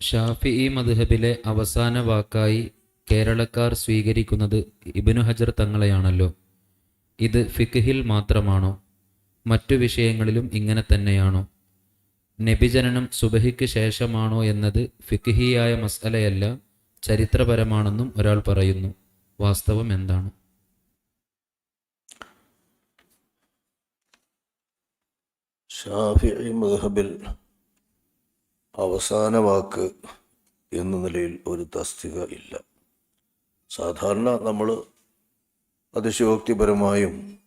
ഷാഫിഈ മദ്ഹബിലെ അവസാന വാക്കായി കേരളക്കാർ സ്വീകരിക്കുന്നത് ഇബിനു ഹജർ തങ്ങളെയാണല്ലോ. ഇത് ഫിഖ്ഹിൽ മാത്രമാണോ? മറ്റു വിഷയങ്ങളിലും ഇങ്ങനെ തന്നെയാണോ? നബിജനനം സുബഹിക്ക് ശേഷമാണോ എന്നത് ഫിഖ്ഹിയായ മസലയല്ല ചരിത്രപരമാണെന്നും ഒരാൾ പറയുന്നു. വാസ്തവം എന്താണ്? ഷാഫിഇ മദ്ഹബിൽ അവസാന വാക്ക് എന്ന നിലയിൽ ഒരു തസ്തിക ഇല്ല. സാധാരണ നമ്മൾ അതിശയോക്തിപരമായും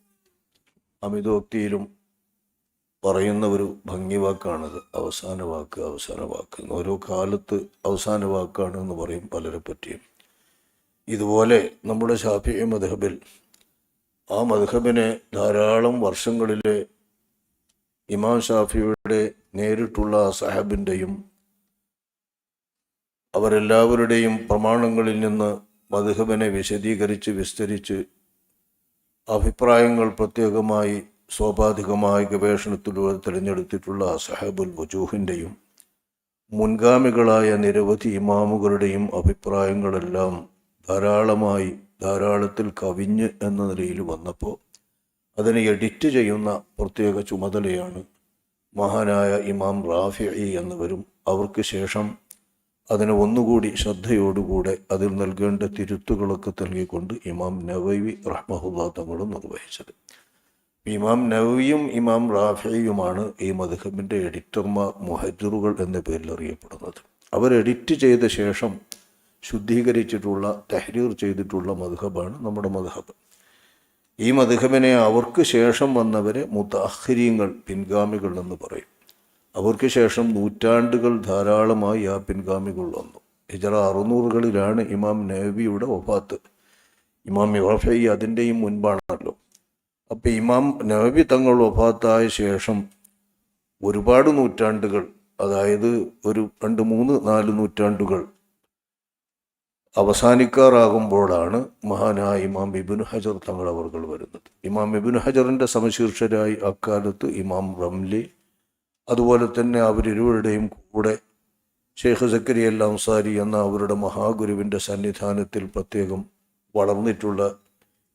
അമിതോക്തിയിലും പറയുന്ന ഒരു ഭംഗി വാക്കാണത് അവസാന വാക്ക് അവസാന വാക്ക്. ഓരോ കാലത്ത് അവസാന വാക്കാണ് എന്ന് പറയും പലരെ പറ്റിയും. ഇതുപോലെ നമ്മുടെ ഷാഫി മദ്ഹബിൽ ആ മധബിനെ ധാരാളം വർഷങ്ങളിലെ ഇമാം ഷാഫിയുടെ നേരിട്ടുള്ള സാഹബിന്റെയും അവരെല്ലാവരുടെയും പ്രമാണങ്ങളിൽ നിന്ന് മധുഹബനെ വിശദീകരിച്ച് വിസ്തരിച്ച് അഭിപ്രായങ്ങൾ പ്രത്യേകമായി സ്വാഭാവികമായ ഗവേഷണത്തിലൂടെ തിരഞ്ഞെടുത്തിട്ടുള്ള സഹാബുൽ വജൂഹിന്റെയും മുൻഗാമികളായ നിരവധി ഇമാമുകളുടെയും അഭിപ്രായങ്ങളെല്ലാം ധാരാളമായി ധാരാളത്തിൽ കവിഞ്ഞ് എന്ന നിലയിൽ വന്നപ്പോൾ അതിനെ എഡിറ്റ് ചെയ്യുന്ന പ്രത്യേക ചുമതലയാണ് മഹാനായ ഇമാം റാഫി എന്നിവരും അവർക്ക് ശേഷം അതിനെ ഒന്നുകൂടി ശ്രദ്ധയോടുകൂടെ അതിൽ നൽകേണ്ട തിരുത്തുകളൊക്കെ നൽകിക്കൊണ്ട് ഇമാം നവൈവി റഹ്മഹുല്ലാ തങ്ങളും നിർവഹിച്ചത്. ഇമാം നവവിയും ഇമാം റാഫിയുമാണ് ഈ മധുഹബിന്റെ എഡിറ്റർമാർ മുഹജറുകൾ എന്ന പേരിൽ അറിയപ്പെടുന്നത്. അവർ എഡിറ്റ് ചെയ്ത ശേഷം ശുദ്ധീകരിച്ചിട്ടുള്ള തഹരീർ ചെയ്തിട്ടുള്ള മധുഹബാണ് നമ്മുടെ മധുഹബ്. ഈ മധുഹബിനെ അവർക്ക് ശേഷം വന്നവരെ മുത്തഹരീങ്ങൾ പിൻഗാമികൾ എന്ന് പറയും. അവർക്ക് ശേഷം നൂറ്റാണ്ടുകൾ ധാരാളമായി ആ പിൻഗാമികൾ വന്നു. ഹിജറ അറുന്നൂറുകളിലാണ് ഇമാം നബിയുടെ ഒഫാത്ത് ഇമാം യോഫൈ അതിന്റെയും മുൻപാണല്ലോ. അപ്പം ഇമാം നബി തങ്ങൾ ഒഫാത്തായ ശേഷം ഒരുപാട് നൂറ്റാണ്ടുകൾ അതായത് ഒരു രണ്ട് മൂന്ന് നാല് നൂറ്റാണ്ടുകൾ അവസാനിക്കാറാകുമ്പോഴാണ് മഹാനായ ഇമാം ഇബിൻ ഹജർ തങ്ങൾ അവർകൾ വരുന്നത്. ഇമാം ഇബിൻ ഹജറിന്റെ സമശീർഷരായി അക്കാലത്ത് ഇമാം റംലി അതുപോലെ തന്നെ അവരിരുവരുടെയും കൂടെ ഷെയ്ഖ് സക്കരി അൽ അൻസാരി എന്ന അവരുടെ മഹാഗുരുവിന്റെ സന്നിധാനത്തിൽ പ്രത്യേകം വളർന്നിട്ടുള്ള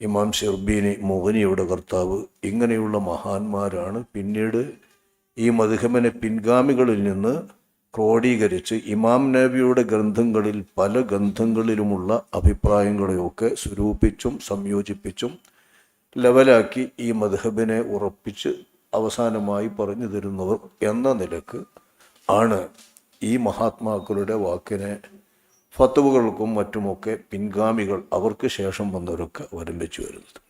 ഇമാം ഷെർബീനി മോഹനിയുടെ കർത്താവ്. ഇങ്ങനെയുള്ള മഹാന്മാരാണ് പിന്നീട് ഈ മധുഹമനെ പിൻഗാമികളിൽ നിന്ന് ക്രോഡീകരിച്ച് ഇമാം നബിയുടെ ഗ്രന്ഥങ്ങളിൽ പല ഗ്രന്ഥങ്ങളിലുമുള്ള അഭിപ്രായങ്ങളെയൊക്കെ സ്വരൂപിച്ചും സംയോജിപ്പിച്ചും ലെവലാക്കി ഈ മധബിനെ ഉറപ്പിച്ച് അവസാനമായി പറഞ്ഞു തരുന്നവർ എന്ന നിലയ്ക്ക് ആണ് ഈ മഹാത്മാക്കളുടെ വാക്കിനെ ഫത്തുവകൾക്കും മറ്റുമൊക്കെ പിൻഗാമികൾ അവർക്ക് ശേഷം വന്നവരൊക്കെ അവലംബിച്ചു വരുന്നത്.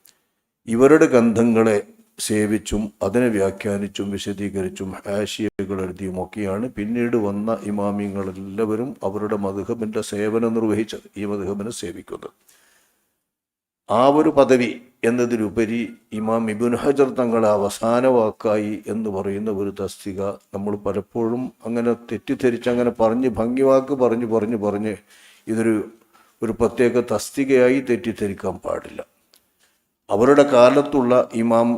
ഇവരുടെ ഗന്ധങ്ങളെ സേവിച്ചും അതിനെ വ്യാഖ്യാനിച്ചും വിശദീകരിച്ചും ഹാഷിയകൾ എഴുതിയും ഒക്കെയാണ് പിന്നീട് വന്ന ഇമാമിങ്ങളെല്ലാവരും അവരുടെ മധുഹബിന്റെ സേവനം നിർവഹിച്ചത് ഈ മധുഹബിനെ സേവിക്കുന്നത്. ആ ഒരു പദവി എന്നതിലുപരി ഇമാം ഇബുൻ ഹജർ തങ്ങളെ അവസാന വാക്കായി എന്ന് പറയുന്ന ഒരു തസ്തിക നമ്മൾ പലപ്പോഴും അങ്ങനെ തെറ്റിദ്ധരിച്ച് അങ്ങനെ പറഞ്ഞ് ഭംഗിവാക്ക് പറഞ്ഞ് പറഞ്ഞ് പറഞ്ഞ് ഇതൊരു ഒരു പ്രത്യേക തസ്തികയായി തെറ്റിദ്ധരിക്കാൻ പാടില്ല. അവരുടെ കാലത്തുള്ള ഇമാം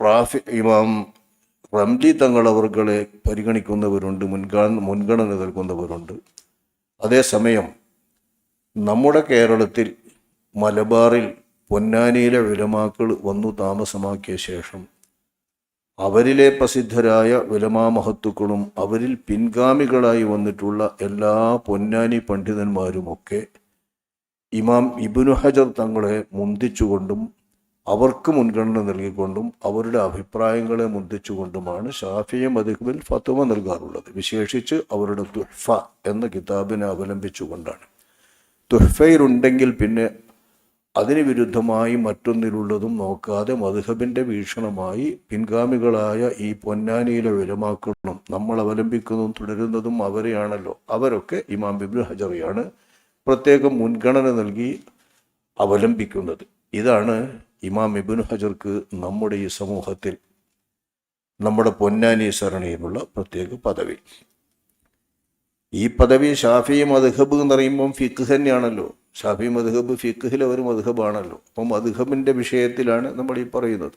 റാഫി ഇമാം റംലി തങ്ങൾ അവർകളെ പരിഗണിക്കുന്നവരുണ്ട് മുൻഗണന മുൻഗണന നൽകുന്നവരുണ്ട്. അതേസമയം നമ്മുടെ കേരളത്തിൽ മലബാറിൽ പൊന്നാനിയിലെ വിലമാക്കൾ വന്നു താമസമാക്കിയ ശേഷം അവരിലെ പ്രസിദ്ധരായ വിലമാ മഹത്തുക്കളും അവരിൽ പിൻഗാമികളായി വന്നിട്ടുള്ള എല്ലാ പൊന്നാനി പണ്ഡിതന്മാരുമൊക്കെ ഇമാം ഇബിനു ഹജർ തങ്ങളെ മുന്തിച്ചുകൊണ്ടും അവർക്ക് മുൻഗണന നൽകിക്കൊണ്ടും അവരുടെ അഭിപ്രായങ്ങളെ മുന്തിച്ചുകൊണ്ടുമാണ് ഷാഫിയ മധുബിൽ ഫത്തുവ നൽകാറുള്ളത്. വിശേഷിച്ച് അവരുടെ തുഹ്ഫ എന്ന കിതാബിനെ അവലംബിച്ചുകൊണ്ടാണ്. തുഹ്ഫയിലുണ്ടെങ്കിൽ പിന്നെ അതിന് വിരുദ്ധമായി മറ്റൊന്നിലുള്ളതും നോക്കാതെ മധുഹബിന്റെ വീക്ഷണമായി പിൻഗാമികളായ ഈ പൊന്നാനിയിലെ വിലമാക്കളും നമ്മൾ അവലംബിക്കുന്നതും തുടരുന്നതും അവരെയാണല്ലോ. അവരൊക്കെ ഇമാം ബിബിൻ ഹജറിയാണ്. പ്രത്യേകം മുൻഗണന നൽകി അവലംബിക്കുന്നത്. ഇതാണ് ഇമാം ഇബിൻ ഹജർക്ക് നമ്മുടെ ഈ സമൂഹത്തിൽ നമ്മുടെ പൊന്നാനി സരണിയിലുള്ള പ്രത്യേക പദവി. ഈ പദവി ഷാഫി മദ്ഹബ് എന്ന് പറയുമ്പം ഫിഖ് തന്നെയാണല്ലോ. ഷാഫി മദ്ഹബ് ഫിഖിലെ ഒരു മദ്ഹബാണല്ലോ. അപ്പം മദ്ഹബിന്റെ വിഷയത്തിലാണ് നമ്മൾ ഈ പറയുന്നത്.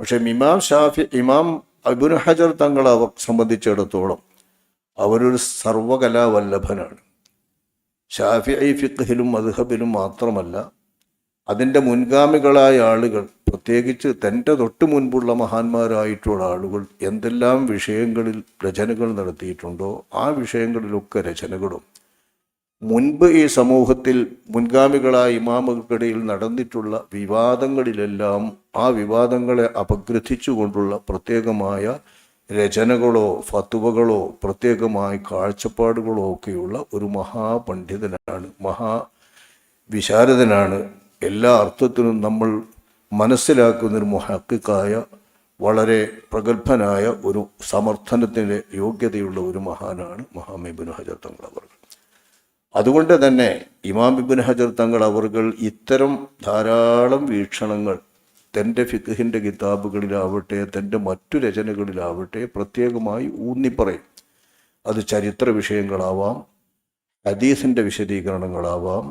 പക്ഷേ ഇമാം ഷാഫി ഇമാം അബുൻ ഹജർ തങ്ങളെ സംബന്ധിച്ചിടത്തോളം അവരൊരു സർവകലാവല്ലഭനാണ്. ഷാഫി ഫിഖിലും മധുഹബിലും മാത്രമല്ല അതിന്റെ മുൻഗാമികളായ ആളുകൾ പ്രത്യേകിച്ച് തന്റെ തൊട്ട് മുൻപുള്ള മഹാന്മാരായിട്ടുള്ള ആളുകൾ എന്തെല്ലാം വിഷയങ്ങളിൽ രചനകൾ നടത്തിയിട്ടുണ്ടോ ആ വിഷയങ്ങളിലൊക്കെ രചനകളും. മുൻപ് ഈ സമൂഹത്തിൽ മുൻഗാമികളായ ഇമാമുകൾക്കിടയിൽ നടന്നിട്ടുള്ള വിവാദങ്ങളിലെല്ലാം ആ വിവാദങ്ങളെ അപഗ്രഥിച്ചുകൊണ്ടുള്ള പ്രത്യേകമായ രചനകളോ ഫത്തുവകളോ പ്രത്യേകമായ കാഴ്ചപ്പാടുകളോ ഒക്കെയുള്ള ഒരു മഹാപണ്ഡിതനാണ് മഹാ വിശാരദനാണ് എല്ലാ അർത്ഥത്തിനും നമ്മൾ മനസ്സിലാക്കുന്ന ഒരു മുഹക്കിക്കായ വളരെ പ്രഗത്ഭനായ ഒരു സമർത്ഥനത്തിന്റെ യോഗ്യതയുള്ള ഒരു മഹാനാണ് മഹാമിബിൻ ഹജർ തങ്ങൾ അവർ. അതുകൊണ്ട് തന്നെ ഇമാം ഹജർ തങ്ങൾ അവർ ഇത്തരം ധാരാളം വീക്ഷണങ്ങൾ തന്റെ ഫിഖിന്റെ കിതാബുകളിലാവട്ടെ തന്റെ മറ്റു രചനകളിലാവട്ടെ പ്രത്യേകമായി ഊന്നിപ്പറയും അത് ചരിത്ര വിഷയങ്ങളാവാം ഹദീസിന്റെ വിശദീകരണങ്ങളാവാം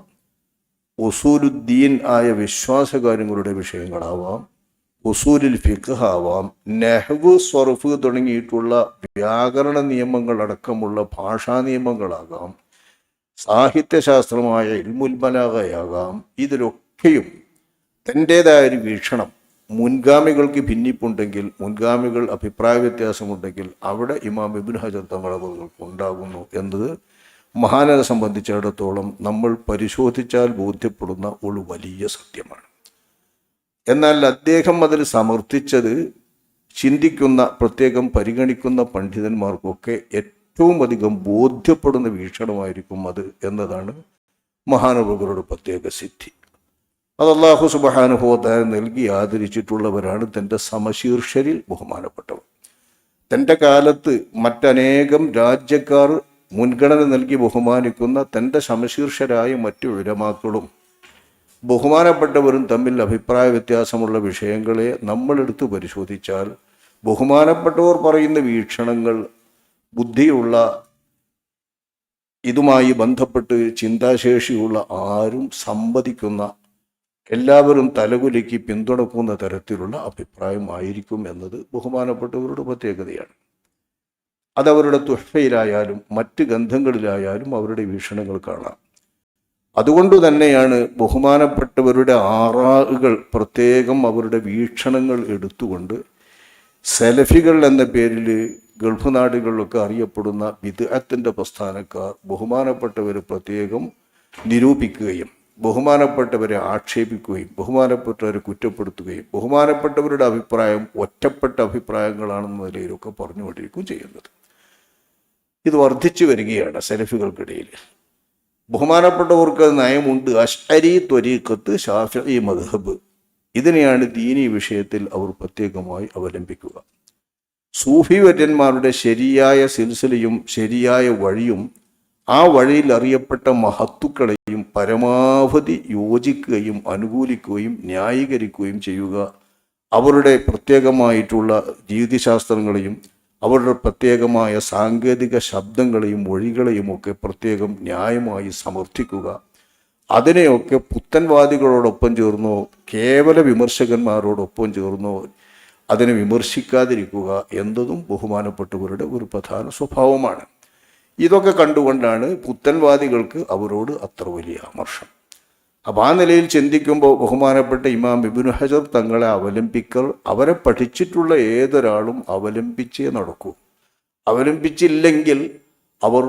ഉസൂലുദ്ദീൻ ആയ വിശ്വാസകാര്യങ്ങളുടെ വിഷയങ്ങളാവാം ഉസൂലിൽ ആവാം നെഹ്വ് സ്വറഫ് തുടങ്ങിയിട്ടുള്ള വ്യാകരണ നിയമങ്ങൾ അടക്കമുള്ള ഭാഷാ നിയമങ്ങളാകാം സാഹിത്യശാസ്ത്രമായ ഇൽമുൽബലാകയാകാം ഇതിലൊക്കെയും തന്റേതായ ഒരു വീക്ഷണം മുൻഗാമികൾക്ക് ഭിന്നിപ്പുണ്ടെങ്കിൽ മുൻഗാമികൾ അഭിപ്രായ വ്യത്യാസമുണ്ടെങ്കിൽ അവിടെ ഇമാം ഇബിൻ ഹജർ തങ്ങളവർക്ക് ഉണ്ടാകുന്നു എന്നത് മഹാനരെ സംബന്ധിച്ചിടത്തോളം നമ്മൾ പരിശോധിച്ചാൽ ബോധ്യപ്പെടുന്ന ഒരു വലിയ സത്യമാണ്. എന്നാൽ അദ്ദേഹം അതിൽ സമർത്ഥിച്ചത് ചിന്തിക്കുന്ന പ്രത്യേകം പരിഗണിക്കുന്ന പണ്ഡിതന്മാർക്കൊക്കെ ഏറ്റവും അധികം ബോധ്യപ്പെടുന്ന വീക്ഷണമായിരിക്കും അത് എന്നതാണ് മഹാനുഭവരുടെ പ്രത്യേക സിദ്ധി. അത് അള്ളാഹു സുബഹാനുഭവത്തായ നൽകി ആദരിച്ചിട്ടുള്ളവരാണ് തന്റെ സമശീർഷരിൽ ബഹുമാനപ്പെട്ടവർ. തന്റെ കാലത്ത് മറ്റനേകം രാജ്യക്കാർ മുൻഗണന നൽകി ബഹുമാനിക്കുന്ന തന്റെ സമശീർഷരായ മറ്റു ഉലമാക്കളും ബഹുമാനപ്പെട്ടവരും തമ്മിൽ അഭിപ്രായ വ്യത്യാസമുള്ള വിഷയങ്ങളെ നമ്മളെടുത്ത് പരിശോധിച്ചാൽ ബഹുമാനപ്പെട്ടവർ പറയുന്ന വീക്ഷണങ്ങൾ ബുദ്ധിയുള്ള ഇതുമായി ബന്ധപ്പെട്ട് ചിന്താശേഷിയുള്ള ആരും സംവദിക്കുന്ന എല്ലാവരും തലകുലുക്കി പിന്തുണക്കുന്ന തരത്തിലുള്ള അഭിപ്രായമായിരിക്കും എന്നത് ബഹുമാനപ്പെട്ടവരുടെ പ്രത്യേകതയാണ്. അതവരുടെ തുഷ്ഫയിലായാലും മറ്റ് ഗന്ധങ്ങളിലായാലും അവരുടെ വീക്ഷണങ്ങൾ കാണാം. അതുകൊണ്ട് തന്നെയാണ് ബഹുമാനപ്പെട്ടവരുടെ ആറാകുകൾ പ്രത്യേകം അവരുടെ വീക്ഷണങ്ങൾ എടുത്തുകൊണ്ട് സെലഫികൾ എന്ന പേരിൽ ഗൾഫ് നാടുകളിലൊക്കെ അറിയപ്പെടുന്ന വിദഗ്ധത്തിന്റെ പ്രസ്ഥാനക്കാർ ബഹുമാനപ്പെട്ടവർ പ്രത്യേകം നിരൂപിക്കുകയും ബഹുമാനപ്പെട്ടവരെ ആക്ഷേപിക്കുകയും ബഹുമാനപ്പെട്ടവരെ കുറ്റപ്പെടുത്തുകയും ബഹുമാനപ്പെട്ടവരുടെ അഭിപ്രായം ഒറ്റപ്പെട്ട അഭിപ്രായങ്ങളാണെന്ന നിലയിലൊക്കെ പറഞ്ഞുകൊണ്ടിരിക്കുകയും ചെയ്യുന്നത്. ഇത് വർദ്ധിച്ചു വരികയാണ് സെലഫികൾക്കിടയിൽ. ബഹുമാനപ്പെട്ടവർക്ക് നയമുണ്ട്. അഷ്അരി ത്വരീക്കത്ത് ഷാഫി മദ്ഹബ്. ഇതിനെയാണ് ദീനി വിഷയത്തിൽ അവർ പ്രത്യേകമായി അവലംബിക്കുക. സൂഫി വര്യന്മാരുടെ ശരിയായ സിൽസിലയും ശരിയായ വഴിയും ആ വഴിയിൽ അറിയപ്പെട്ട മഹത്തുക്കളെയും പരമാവധി യോജിക്കുകയും അനുകൂലിക്കുകയും ന്യായീകരിക്കുകയും ചെയ്യുക. അവരുടെ പ്രത്യേകമായിട്ടുള്ള രീതിശാസ്ത്രങ്ങളെയും അവരുടെ പ്രത്യേകമായ സാങ്കേതിക ശബ്ദങ്ങളെയും മൊഴികളെയും ഒക്കെ പ്രത്യേകം ന്യായമായി സമർത്ഥിക്കുക. അതിനെയൊക്കെ പുത്തൻവാദികളോടൊപ്പം ചേർന്നോ കേവല വിമർശകന്മാരോടൊപ്പം ചേർന്നോ അതിനെ വിമർശിക്കാതിരിക്കുക എന്നതും ബഹുമാനപ്പെട്ടവരുടെ ഒരു പ്രധാന സ്വഭാവമാണ്. ഇതൊക്കെ കണ്ടുകൊണ്ടാണ് പുത്തൻവാദികൾക്ക് അവരോട് അത്ര വലിയ അമർഷം അപ്പം ആ നിലയിൽ ചിന്തിക്കുമ്പോൾ ബഹുമാനപ്പെട്ട ഇമാം ഇബിനു ഹജർ തങ്ങളെ അവലംബിക്കൽ അവരെ പഠിച്ചിട്ടുള്ള ഏതൊരാളും അവലംബിച്ചേ നടക്കൂ. അവലംബിച്ചില്ലെങ്കിൽ അവർ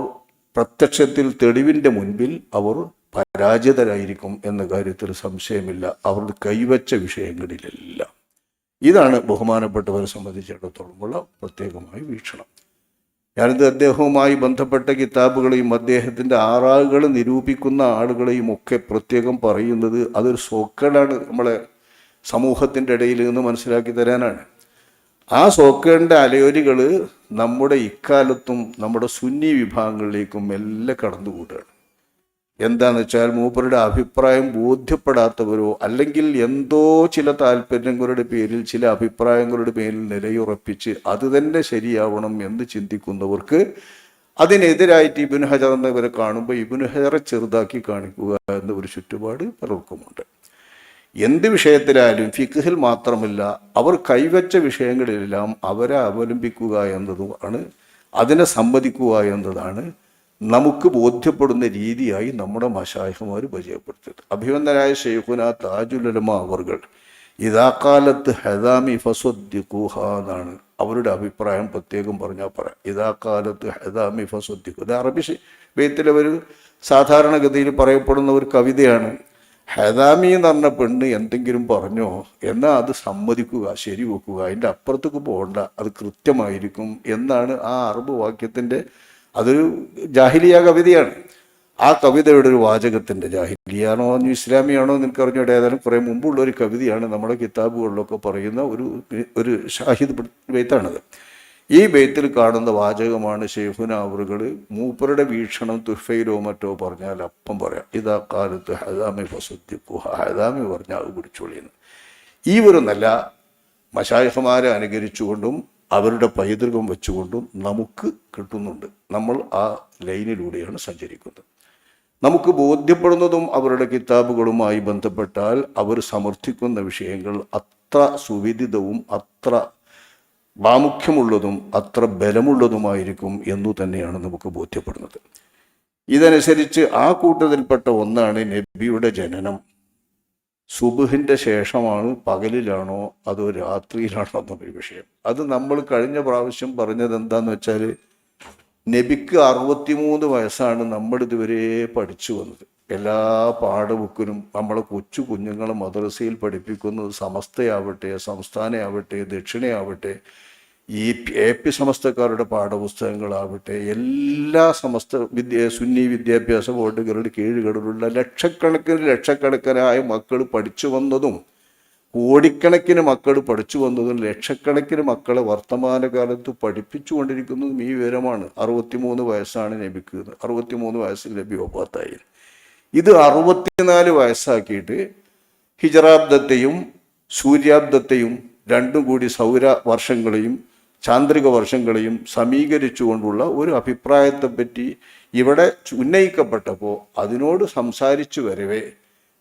പ്രത്യക്ഷത്തിൽ തെളിവിന്റെ മുൻപിൽ അവർ പരാജിതരായിരിക്കും എന്ന കാര്യത്തിൽ സംശയമില്ല. അവർ കൈവച്ച വിഷയങ്ങളിലെല്ലാം. ഇതാണ് ബഹുമാനപ്പെട്ടവരെ സംബന്ധിച്ചിടത്തോളമുള്ള പ്രത്യേകമായ വീക്ഷണം. ഞാനിത് അദ്ദേഹവുമായി ബന്ധപ്പെട്ട കിതാബുകളെയും അദ്ദേഹത്തിന്റെ ആറാകുകൾ നിരൂപിക്കുന്ന ആളുകളെയും ഒക്കെ പ്രത്യേകം പറയുന്നത് അതൊരു സോക്കേടാണ് നമ്മളെ സമൂഹത്തിന്റെ ഇടയിൽ നിന്ന് മനസ്സിലാക്കി തരാനാണ്. ആ സോക്കേടിന്റെ അലയോലികൾ നമ്മുടെ ഇക്കാലത്തും നമ്മുടെ സുന്നി വിഭാഗങ്ങളിലേക്കും എല്ലാം കടന്നുകൂടുകയാണ് എന്താണെന്ന് വെച്ചാൽ മൂപ്പരുടെ അഭിപ്രായം ബോധ്യപ്പെടാത്തവരോ അല്ലെങ്കിൽ എന്തോ ചില താല്പര്യങ്ങളുടെ പേരിൽ ചില അഭിപ്രായങ്ങളുടെ പേരിൽ നിലയുറപ്പിച്ച് അത് തന്നെ ശരിയാവണം എന്ന് ചിന്തിക്കുന്നവർക്ക് അതിനെതിരായിട്ട് ഇബിൻ ഹജർ എന്നിവരെ കാണുമ്പോൾ ഇബിൻ ഹജറെ ചെറുതാക്കി കാണിക്കുക എന്ന ഒരു ചുറ്റുപാട് പലർക്കുമുണ്ട്. എന്ത് വിഷയത്തിലായാലും ഫിഖിൽ മാത്രമല്ല അവർ കൈവച്ച വിഷയങ്ങളിലെല്ലാം അവരെ അവലംബിക്കുക എന്നതുമാണ് അതിനെ സമ്മതിക്കുക എന്നതാണ് നമുക്ക് ബോധ്യപ്പെടുന്ന രീതിയായി നമ്മുടെ മഷായഹമാർ പരിചയപ്പെടുത്തിയത് അഭിവന്ദനായ ഷെയ്ഖുന താജുലമ അവർകൾ ഇതാക്കാലത്ത് ഹെദാമി ഫസ്വദ്ദിഖൂഹ എന്നാണ് അവരുടെ അഭിപ്രായം പ്രത്യേകം പറഞ്ഞാൽ പറയാം ഇതാക്കാലത്ത് ഹദാമി ഫസ്വദ്ദിഖു ഇത് അറബി വേദത്തിലെ ഒരു സാധാരണഗതിയിൽ പറയപ്പെടുന്ന ഒരു കവിതയാണ്. ഹദാമി എന്ന് പറഞ്ഞ പെണ്ണ് എന്തെങ്കിലും പറഞ്ഞോ എന്നാൽ അത് സമ്മതിക്കുക ശരി വെക്കുക അതിന്റെ അപ്പുറത്തേക്ക് പോകണ്ട അത് കൃത്യമായിരിക്കും എന്നാണ് ആ അറബ് വാക്യത്തിന്റെ അതൊരു ജാഹിലിയ കവിതയാണ്. ആ കവിതയുടെ ഒരു വാചകത്തിന്റെ ജാഹിലിയാണോ ഇസ്ലാമിയാണോ നിനക്ക് അറിഞ്ഞൂടെ ഏതായാലും കുറേ മുമ്പുള്ള ഒരു കവിതയാണ് നമ്മുടെ കിതാബുകളിലൊക്കെ പറയുന്ന ഒരു ഒരു ഷാഹിദ് ബെയ്ത്താണത്. ഈ ബെയ്ത്തിൽ കാണുന്ന വാചകമാണ് ഷെയ്ഖുന അവറുകൾ മൂപ്പരുടെ വീക്ഷണം തുഫയിലോ മറ്റോ പറഞ്ഞാൽ അപ്പം പറയാം. ഇതാ കാലത്ത് ഹദാമി ഫസുദ്ദിഖു ഹദാമി പറഞ്ഞാൽ പിടിച്ചോളിയെന്ന്. ഈ ഒരു നല്ല മഷായഹമാരെ അനുകരിച്ചുകൊണ്ടും അവരുടെ പൈതൃകം വെച്ചുകൊണ്ടും നമുക്ക് കിട്ടുന്നുണ്ട്. നമ്മൾ ആ ലൈനിലൂടെയാണ് സഞ്ചരിക്കുന്നത്. നമുക്ക് ബോധ്യപ്പെടുന്നതും അവരുടെ കിതാബുകളുമായി ബന്ധപ്പെട്ടാൽ അവർ സമർത്ഥിക്കുന്ന വിഷയങ്ങൾ അത്ര സുവിദിതവും അത്ര പ്രാമുഖ്യമുള്ളതും അത്ര ബലമുള്ളതുമായിരിക്കും എന്നു തന്നെയാണ് നമുക്ക് ബോധ്യപ്പെടുന്നത്. ഇതനുസരിച്ച് ആ കൂട്ടത്തിൽപ്പെട്ട ഒന്നാണ് നബിയുടെ ജനനം. സുബുഹിന്റെ ശേഷമാണ് പകലിലാണോ അതോ രാത്രിയിലാണോ എന്നൊരു വിഷയം. അത് നമ്മൾ കഴിഞ്ഞ പ്രാവശ്യം പറഞ്ഞത് എന്താന്ന് വെച്ചാൽ നബിക്ക് അറുപത്തിമൂന്ന് വയസ്സാണ് നമ്മൾ ഇതുവരെ പഠിച്ചു വന്നത്. എല്ലാ പാഠബുക്കിനും നമ്മളെ കൊച്ചു കുഞ്ഞുങ്ങളെ മദ്രസയിൽ പഠിപ്പിക്കുന്നത് സമസ്തയാവട്ടെ സംസ്ഥാനയാവട്ടെ ദക്ഷിണയാവട്ടെ ഈ എ പി സമസ്തക്കാരുടെ പാഠപുസ്തകങ്ങളാവട്ടെ എല്ലാ സമസ്ത വിദ്യ സുന്നി വിദ്യാഭ്യാസ ബോർഡുകളുടെ കീഴുകളിലുള്ള ലക്ഷക്കണക്കിന് ലക്ഷക്കണക്കിനായ മക്കൾ പഠിച്ചു വന്നതും കോടിക്കണക്കിന് മക്കൾ പഠിച്ചു വന്നതും ലക്ഷക്കണക്കിന് മക്കളെ വർത്തമാനകാലത്ത് പഠിപ്പിച്ചുകൊണ്ടിരിക്കുന്നതും ഈ വിവരമാണ്. അറുപത്തിമൂന്ന് വയസ്സാണ് നബിക്ക് അറുപത്തിമൂന്ന് വയസ്സിൽ നബി ഇത് അറുപത്തിനാല് വയസ്സാക്കിയിട്ട് ഹിജറാബ്ദത്തെയും സൂര്യാബ്ദത്തെയും രണ്ടും കൂടി സൗര വർഷങ്ങളെയും ചാന്ദ്രിക വർഷങ്ങളെയും സമീകരിച്ചുകൊണ്ടുള്ള ഒരു അഭിപ്രായത്തെപ്പറ്റി ഇവിടെ ഉന്നയിക്കപ്പെട്ടപ്പോൾ അതിനോട് സംസാരിച്ചു വരവേ.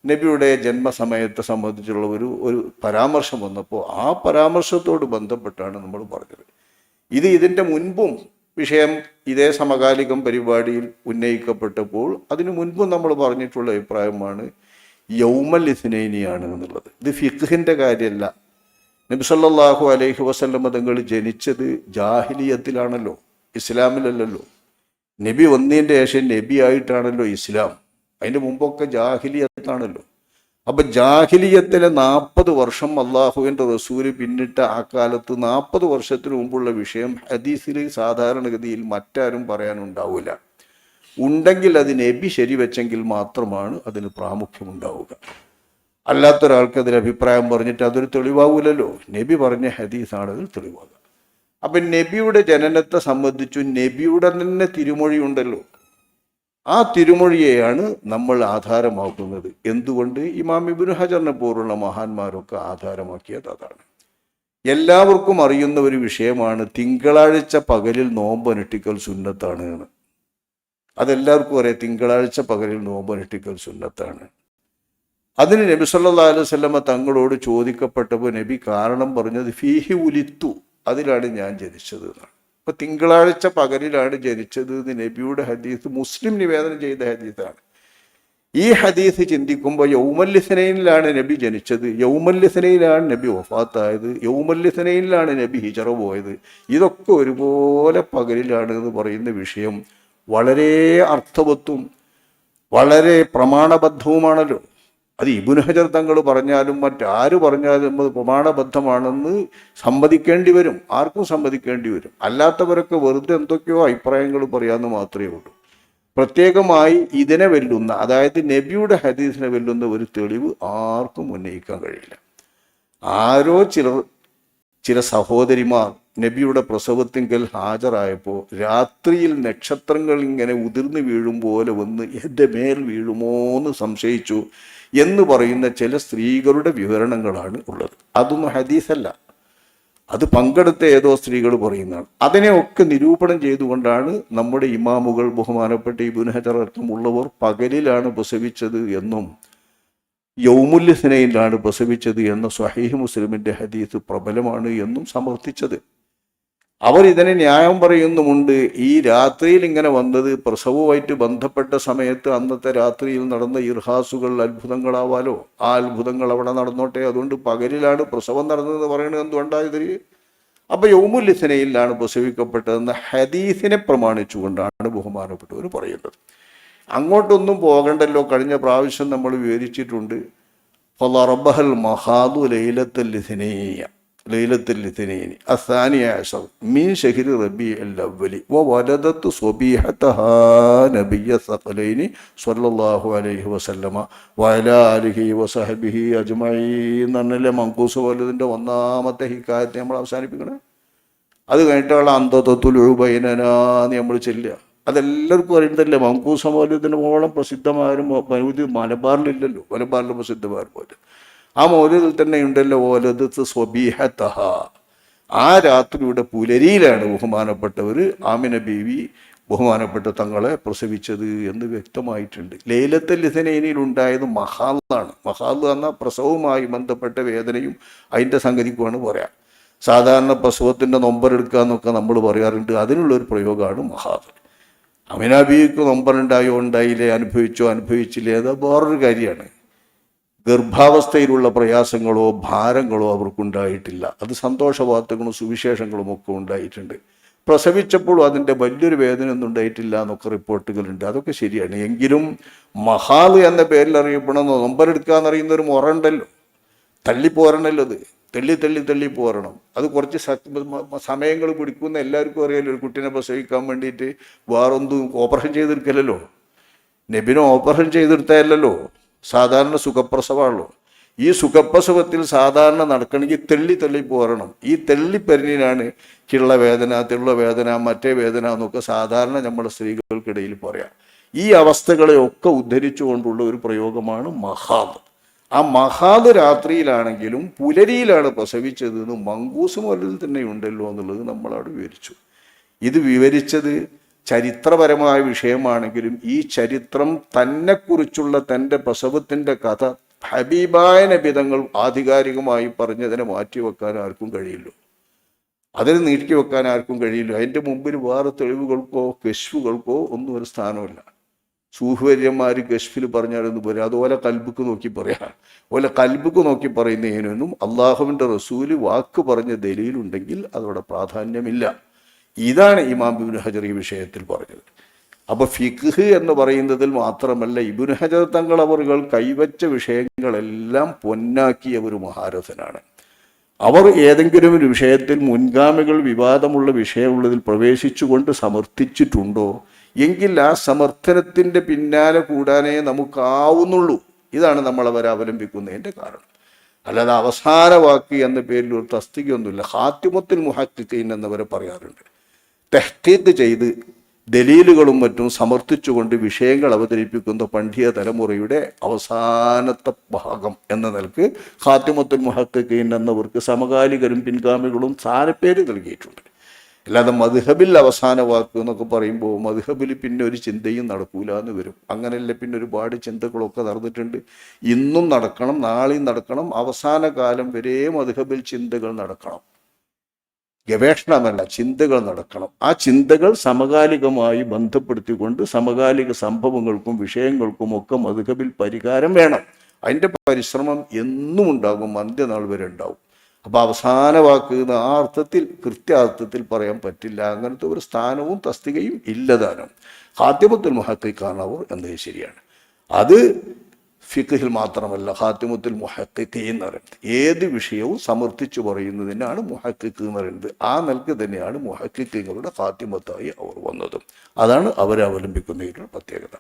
നബിയുടെ ജന്മസമയത്തെ സംബന്ധിച്ചുള്ള ഒരു ഒരു പരാമർശം വന്നപ്പോൾ ആ പരാമർശത്തോട് ബന്ധപ്പെട്ടാണ് നമ്മൾ പറഞ്ഞത്. ഇത് ഇതിന്റെ മുൻപും വിഷയം ഇതേ സമകാലികം പരിപാടിയിൽ ഉന്നയിക്കപ്പെട്ടപ്പോൾ അതിനു മുൻപും നമ്മൾ പറഞ്ഞിട്ടുള്ള അഭിപ്രായമാണ് യൗമൽ ഇസ്നൈനിയാണ് എന്നുള്ളത്. ഇത് ഫിഖിന്റെ കാര്യമല്ല. നബിസല്ലാഹു അലൈഹി വസല്ലം തങ്ങൾ ജനിച്ചത് ജാഹിലിയത്തിലാണല്ലോ ഇസ്ലാമിലല്ലല്ലോ. നബി ഒന്നിന്റെ ശേഷം നബി ആയിട്ടാണല്ലോ ഇസ്ലാം. അതിന്റെ മുമ്പൊക്കെ ജാഹിലിയത്താണല്ലോ. അപ്പൊ ജാഹിലിയത്തിലെ നാൽപ്പത് വർഷം അള്ളാഹുവിന്റെ റസൂൽ പിന്നിട്ട ആ കാലത്ത് നാൽപ്പത് വർഷത്തിന് മുമ്പുള്ള വിഷയം ഹദീസിൽ സാധാരണഗതിയിൽ മറ്റാരും പറയാനുണ്ടാവില്ല. ഉണ്ടെങ്കിൽ അത് നബി ശരിവെച്ചെങ്കിൽ മാത്രമാണ് അതിന് പ്രാമുഖ്യമുണ്ടാവുക. അല്ലാത്ത ഒരാൾക്ക് അതിൽ അഭിപ്രായം പറഞ്ഞിട്ട് അതൊരു തെളിവാകൂലല്ലോ നബി പറഞ്ഞ ഹദീസാണ് അതിൽ തെളിവാകുക. അപ്പം നബിയുടെ ജനനത്തെ സംബന്ധിച്ചു നബിയുടെ തന്നെ തിരുമൊഴി ഉണ്ടല്ലോ ആ തിരുമൊഴിയെയാണ് നമ്മൾ ആധാരമാക്കുന്നത്. എന്തുകൊണ്ട്? ഇമാം ഇബിൻ ഹജറിനെ പോലുള്ള മഹാന്മാരൊക്കെ ആധാരമാക്കിയത് അതാണ്. എല്ലാവർക്കും അറിയുന്ന ഒരു വിഷയമാണ് തിങ്കളാഴ്ച പകലിൽ നോമ്പനുഷ്ഠിക്കൽ സുന്നത്താണ് അതെല്ലാവർക്കും അറിയാം തിങ്കളാഴ്ച പകലിൽ നോമ്പനുഷ്ഠിക്കൽ സുന്നത്താണ്. അതിന് നബി സല്ലാ അലൈഹി സ്വല്ലമ്മ തങ്ങളോട് ചോദിക്കപ്പെട്ടപ്പോൾ നബി കാരണം പറഞ്ഞത് ഫീഹി ഉലിത്തു അതിലാണ് ഞാൻ ജനിച്ചത് എന്നാണ്. ഇപ്പൊ തിങ്കളാഴ്ച പകലിലാണ് ജനിച്ചത് എന്ന് നബിയുടെ ഹദീസ് മുസ്ലിം നിവേദനം ചെയ്ത ഹദീസാണ്. ഈ ഹദീസ് ചിന്തിക്കുമ്പോൾ യൗമല്ലിസനയിലാണ് നബി ജനിച്ചത് യൗമല്ലിസനയിലാണ് നബി വഫാത്തായത് യൗമല്ലിസനയിലാണ് നബി ഹിജറ പോയത്. ഇതൊക്കെ ഒരുപോലെ പകലിലാണ് എന്ന് പറയുന്ന വിഷയം വളരെ അർത്ഥവത്തും വളരെ പ്രമാണബദ്ധവുമാണല്ലോ. അത് ഇബുൻ ഹജർ തങ്ങൾ പറഞ്ഞാലും മറ്റാര് പറഞ്ഞാലും അത് പ്രമാണബദ്ധമാണെന്ന് സമ്മതിക്കേണ്ടി വരും. ആർക്കും സമ്മതിക്കേണ്ടി വരും. അല്ലാത്തവരൊക്കെ വെറുതെ എന്തൊക്കെയോ അഭിപ്രായങ്ങൾ പറയാമെന്ന് മാത്രമേ ഉള്ളൂ. പ്രത്യേകമായി ഇതിനെ വെല്ലുന്ന അതായത് നബിയുടെ ഹദീസിനെ വെല്ലുന്ന ഒരു തെളിവ് ആർക്കും ഉന്നയിക്കാൻ കഴിയില്ല. ആരോ ചിലർ ചില സഹോദരിമാർ നബിയുടെ പ്രസവത്തിങ്കൽ ഹാജരായപ്പോൾ രാത്രിയിൽ നക്ഷത്രങ്ങൾ ഇങ്ങനെ ഉതിർന്നു വീഴും പോലെ വന്ന് എന്റെ മേൽ വീഴുമോ എന്ന് സംശയിച്ചു എന്ന് പറയുന്ന ചില സ്ത്രീകളുടെ വിവരണങ്ങളാണ് ഉള്ളത്. അതൊന്നും ഹദീസല്ല. അത് പങ്കെടുത്ത ഏതോ സ്ത്രീകൾ പറയുന്നതാണ്. അതിനെയൊക്കെ നിരൂപണം ചെയ്തുകൊണ്ടാണ് നമ്മുടെ ഇമാമുകൾ ബഹുമാനപ്പെട്ട ഇബുൻ ഹജർ പകലിലാണ് പ്രസവിച്ചത് എന്നും യൗമുല്യസിനയിലാണ് പ്രസവിച്ചത് എന്ന സ്വഹീഹ് മുസ്ലിമിന്റെ ഹദീസ് പ്രബലമാണ് എന്നും സമർത്ഥിച്ചത്. അവർ ഇതിനെ ന്യായം പറയുന്നുമുണ്ട്. ഈ രാത്രിയിൽ ഇങ്ങനെ വന്നത് പ്രസവവുമായിട്ട് ബന്ധപ്പെട്ട സമയത്ത് അന്നത്തെ രാത്രിയിൽ നടന്ന ഇർഹാസുകൾ അത്ഭുതങ്ങളാവാലോ? ആ അത്ഭുതങ്ങൾ അവിടെ നടന്നോട്ടെ. അതുകൊണ്ട് പകലിലാണ് പ്രസവം നടന്നതെന്ന് പറയുന്നത് എന്തുകൊണ്ടായത് അപ്പൊ യൗമുല്ലിസനയിലാണ് പ്രസവിക്കപ്പെട്ടതെന്ന ഹദീസിനെ പ്രമാണിച്ചുകൊണ്ടാണ് ബഹുമാനപ്പെട്ടവർ പറയുന്നത്. അങ്ങോട്ടൊന്നും പോകണ്ടല്ലോ. കഴിഞ്ഞ പ്രാവശ്യം നമ്മൾ വിവരിച്ചിട്ടുണ്ട്. ഫലറബഹൽ മഹാദു ലിഥനീയ ലൈലത്തൽ ലിഥനീനി അസാനിയ അഷർ മീൻ ഷഹിർ റബി അല്ലവലി വ വലദത്ത് സ്വബീഹത്തഹാ നബിയ സഖലൈനി സ്വല്ലല്ലാഹു അലൈഹി വസല്ലമ വഅല ആലിഹി വസഹബിഹി അജ്മഈൻ എന്നല്ലേ മങ്കൂസ് വലുതിന്റെ ഒന്നാമത്തെ ഹിക്കായത്തെ നമ്മൾ അവസാനിപ്പിക്കണേ? അത് കഴിഞ്ഞിട്ടുള്ള അന്തത്വത്തുലുബൈനനാന്ന് നമ്മൾ ചെല്ലുക. അതെല്ലാവർക്കും അറിയുന്നതല്ലേ മങ്കൂസ് മൗല്യത്തിന് മോളം പ്രസിദ്ധമാരും ഇത് മലബാറിലില്ലല്ലോ. മലബാറിൽ പ്രസിദ്ധമായ പോലെ. ആ മൗലൂദിൽ തന്നെ ഉണ്ടല്ലോ ഓലത് സ്വബീഹത്തഹ ആ രാത്രിയുടെ പുലരിയിലാണ് ബഹുമാനപ്പെട്ടവർ ആമിന ബീവി ബഹുമാനപ്പെട്ട തങ്ങളെ പ്രസവിച്ചത് എന്ന് വ്യക്തമായിട്ടുണ്ട്. ലേലത്തെ ലിഥനേനിയിൽ ഉണ്ടായത് മഹാലാണ് മഹാൽ എന്ന പ്രസവവുമായി ബന്ധപ്പെട്ട വേദനയും അതിന്റെ സംഗതിക്കുമാണ് പറയാം. സാധാരണ പ്രസവത്തിന്റെ നൊമ്പരെടുക്കുക എന്നൊക്കെ നമ്മൾ പറയാറുണ്ട്. അതിനുള്ളൊരു പ്രയോഗമാണ് മഹാദ്. അമിനാബിക്ക് നൊമ്പറുണ്ടായോ ഉണ്ടായില്ലേ അനുഭവിച്ചോ അനുഭവിച്ചില്ലേ അത് വേറൊരു കാര്യമാണ്. ഗർഭാവസ്ഥയിലുള്ള പ്രയാസങ്ങളോ ഭാരങ്ങളോ അവർക്കുണ്ടായിട്ടില്ല. അത് സന്തോഷവാർത്തകളും സുവിശേഷങ്ങളും ഒക്കെ ഉണ്ടായിട്ടുണ്ട്. പ്രസവിച്ചപ്പോൾ അതിന്റെ വലിയൊരു വേദന ഒന്നും ഉണ്ടായിട്ടില്ല എന്നൊക്കെ റിപ്പോർട്ടുകളുണ്ട്. അതൊക്കെ ശരിയാണ്. എങ്കിലും മഹാൽ എന്ന പേരിൽ അറിയപ്പെടുന്ന നൊമ്പരെടുക്കുക എന്നറിയുന്ന ഒരു മുറണ്ടല്ലോ. തള്ളിപ്പോരണല്ലോ അത്. തള്ളി തള്ളി തള്ളി പോരണം. അത് കുറച്ച് സമയങ്ങൾ പിടിക്കുന്ന എല്ലാവർക്കും അറിയാലോ. ഒരു കുട്ടീനെ പ്രസവിക്കാൻ വേണ്ടിയിട്ട് വേറൊന്നും ഓപ്പറേഷൻ ചെയ്തെടുക്കലല്ലോ നബിനെ ഓപ്പറേഷൻ ചെയ്തെടുത്തല്ലോ സാധാരണ സുഖപ്രസവമാണല്ലോ ഈ സുഖപ്രസവത്തിൽ സാധാരണ നടക്കണമെങ്കിൽ തെള്ളി തെള്ളി പോരണം. ഈ തെള്ളിപ്പരിനാണ് കിള്ള വേദന തിള്ള വേദന മറ്റേ വേദന എന്നൊക്കെ സാധാരണ നമ്മുടെ സ്ത്രീകൾക്കിടയിൽ പറയാം. ഈ അവസ്ഥകളെ ഒക്കെ ഉദ്ധരിച്ചുകൊണ്ടുള്ള ഒരു പ്രയോഗമാണ് മഹാദ്. ആ മഹാദ് രാത്രിയിലാണെങ്കിലും പുലരിയിലാണ് പ്രസവിച്ചതെന്ന് മങ്കൂസ് മുതലിൽ തന്നെ ഉണ്ടല്ലോ എന്നുള്ളത് നമ്മളവിടെ വിവരിച്ചു. ഇത് വിവരിച്ചത് ചരിത്രപരമായ വിഷയമാണെങ്കിലും ഈ ചരിത്രം തന്നെക്കുറിച്ചുള്ള തന്റെ പ്രസവത്തിന്റെ കഥ ഹബീബായ നബിതങ്ങൾ ആധികാരികമായി പറഞ്ഞതിനെ മാറ്റി വെക്കാൻ ആർക്കും കഴിയില്ല. അതിന് നീട്ടി വെക്കാൻ ആർക്കും കഴിയില്ല. അതിന്റെ മുമ്പിൽ വേറെ തെളിവുകൾക്കോ കശ്ഫുകൾക്കോ ഒന്നും ഒരു സ്ഥാനമില്ല. സൂഹുവര്യന്മാർ ഗഷ്ഫിൽ പറഞ്ഞാലൊന്നും പോരാ. അതുപോലെ കൽബുക്ക് നോക്കി പറയാം. അതുപോലെ കൽബുക്ക് നോക്കി പറയുന്നതിനൊന്നും അള്ളാഹുവിന്റെ റസൂൽ വാക്ക് പറഞ്ഞ ദലീലുണ്ടെങ്കിൽ അതവിടെ പ്രാധാന്യമില്ല. ഇതാണ് ഇമാം ബിബുൻ ഹജർ ഈ വിഷയത്തിൽ പറഞ്ഞത്. അപ്പോൾ ഫിഖ് എന്ന് പറയുന്നതിൽ മാത്രമല്ല ഇബുൻ ഹജർ തങ്ങൾ അവറുകൾ കൈവച്ച വിഷയങ്ങളെല്ലാം പൊന്നാക്കിയ ഒരു മഹാരഥനാണ്. അവർ ഏതെങ്കിലും ഒരു വിഷയത്തിൽ മുൻഗാമികൾ വിവാദമുള്ള വിഷയമുള്ളതിൽ പ്രവേശിച്ചുകൊണ്ട് സമർത്ഥിച്ചിട്ടുണ്ടോ? എങ്കിൽ ആ സമർത്ഥനത്തിന്റെ പിന്നാലെ കൂടാനേ നമുക്കാവുന്നുള്ളൂ. ഇതാണ് നമ്മൾ അവരെ അവലംബിക്കുന്നതിന്റെ കാരണം. അല്ലാതെ അവസാന വാക്ക് എന്ന പേരിൽ ഒരു തസ്തികയൊന്നുമില്ല. ഹാത്തിമത്തിൽ മുഹക്കിൻ എന്നവരെ പറയാറുണ്ട്. തെഹ്ക്കീക്ക് ചെയ്ത് ദലീലുകളും മറ്റും സമർത്ഥിച്ചുകൊണ്ട് വിഷയങ്ങൾ അവതരിപ്പിക്കുന്ന പണ്ഡിയ തലമുറയുടെ അവസാനത്തെ ഭാഗം എന്ന നിലയ്ക്ക് ഖാത്തിമത്തുൽ മുഹക്കീൻ എന്നവർക്ക് സമകാലികരും പിൻഗാമികളും സ്ഥാനപ്പേര് നൽകിയിട്ടുണ്ട്. അല്ലാതെ മധുഹബിൽ അവസാന വാക്ക് എന്നൊക്കെ പറയുമ്പോൾ മധുഹബിൽ പിന്നെ ഒരു ചിന്തയും നടക്കൂല എന്ന് വരും. അങ്ങനെയല്ല പിന്നെ ഒരുപാട് ചിന്തകളൊക്കെ നടന്നിട്ടുണ്ട്. ഇന്നും നടക്കണം നാളെയും നടക്കണം. അവസാന കാലം വരെ മധുഹബിൽ ചിന്തകൾ നടക്കണം. ഗവേഷണമല്ല ചിന്തകൾ നടക്കണം. ആ ചിന്തകൾ സമകാലികമായി ബന്ധപ്പെടുത്തിക്കൊണ്ട് സമകാലിക സംഭവങ്ങൾക്കും വിഷയങ്ങൾക്കും ഒക്കെ മധുഹബിൽ പരിഹാരം വേണം. അതിന്റെ പരിശ്രമം എന്നും ഉണ്ടാകും അന്ത്യനാൾ വരെ ഉണ്ടാവും. അപ്പോൾ അവസാന വാക്ക് എന്ന് ആ അർത്ഥത്തിൽ കൃത്യാർത്ഥത്തിൽ പറയാൻ പറ്റില്ല. അങ്ങനത്തെ ഒരു സ്ഥാനവും തസ്തികയും ഇല്ലതാനും ഹാദ്യമത്തുൽ മുഹക്കിക്കാണവർ എന്നത് ശരിയാണ്. അത് ഫിഖിൽ മാത്രമല്ല ഹാത്തിമുത്തിൽ മുഹക്കിക്ക് എന്ന് പറയുന്നത്. ഏത് വിഷയവും സമർത്ഥിച്ചു പറയുന്നതിനാണ് മുഹക്കിക്ക് എന്ന് പറയുന്നത്. ആ നിലയ്ക്ക് തന്നെയാണ് മുഹക്കിക്കുകളുടെ ഹാത്തിമത്തായി അവർ വന്നതും. അതാണ് അവരെ അവലംബിക്കുന്നതിന്റെ പ്രത്യേകത.